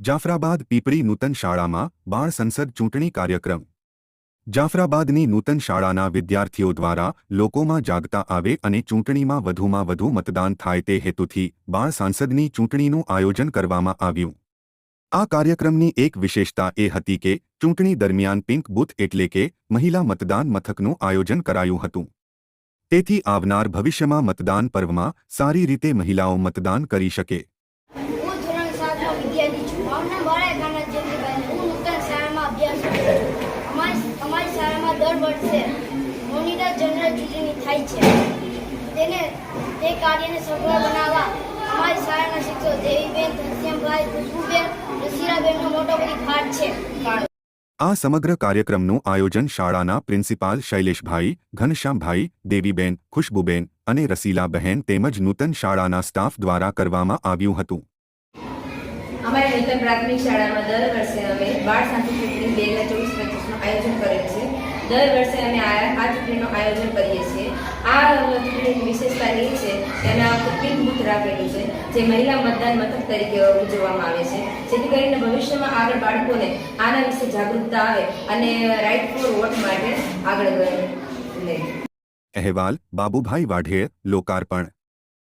જાફરાબાદ પીપળી નૂતન શાળામાં બાળ સંસદ ચૂંટણી કાર્યક્રમ. જાફરાબાદની નૂતન શાળાના વિદ્યાર્થીઓ દ્વારા લોકોમાં જાગતા આવે અને ચૂંટણીમાં વધુમાં વધુ મતદાન થાય તે હેતુથી બાળ સાંસદની ચૂંટણીનું આયોજન કરવામાં આવ્યું. આ કાર્યક્રમની એક વિશેષતા એ હતી કે ચૂંટણી દરમિયાન પિંક બૂથ એટલે કે મહિલા મતદાન મથકનું આયોજન કરાયું હતું. તેથી આવનાર ભવિષ્યમાં મતદાન પર્વમાં સારી રીતે મહિલાઓ મતદાન કરી શકે હું ધોરણ સાતનો વિદ્યાર્થી છું મારું નામ બાળા ગાના જયંતિભાઈ હું નૂતન શાળામાં અભ્યાસ કરું છું અમારી અમારી વર્ષે મોનિટર જનરલ ચૂંટણી થાય છે. તેને તે કાર્યને સફળ બનાવવા અમારી શાળાના શિક્ષકો દેવીબેન ધનશ્યામભાઈ ખુશ્બુબેન રસીરાબેનનો મોટો બધી ફાટ છે. આ સમગ્ર કાર્યક્રમનું આયોજન શાળાના પ્રિન્સિપાલ શૈલેષભાઈ ઘનશ્યામભાઈ દેવીબેન ખુશ્બુબેન અને રસીલાબહેન તેમજ નૂતન શાળાના સ્ટાફ દ્વારા કરવામાં આવ્યું હતું. અમારી નૂતન પ્રાથમિક શાળામાં દર વર્ષે અમે બાળ સાંસ્કૃતિક બે હજાર ચોવીસ પચીસનું આયોજન કરેલ છે. દર વર્ષે અમે આ ચૂંટણીનું આયોજન કરીએ છીએ. આ ચૂંટણીની વિશેષતા એ છે કે અમે આ વખતે બુથ રાખેલું છે, જે મહિલા મતદાન મથક તરીકે ઉજવવામાં આવે છે. જેથી કરીને ભવિષ્યમાં આગળ બાળકોને આના વિશે જાગૃતતા આવે અને રાઇટ ફોર વોટ માટે આગળ લે અહેવાલ, બાબુભાઈ વાઢેર લોકાર્પણ.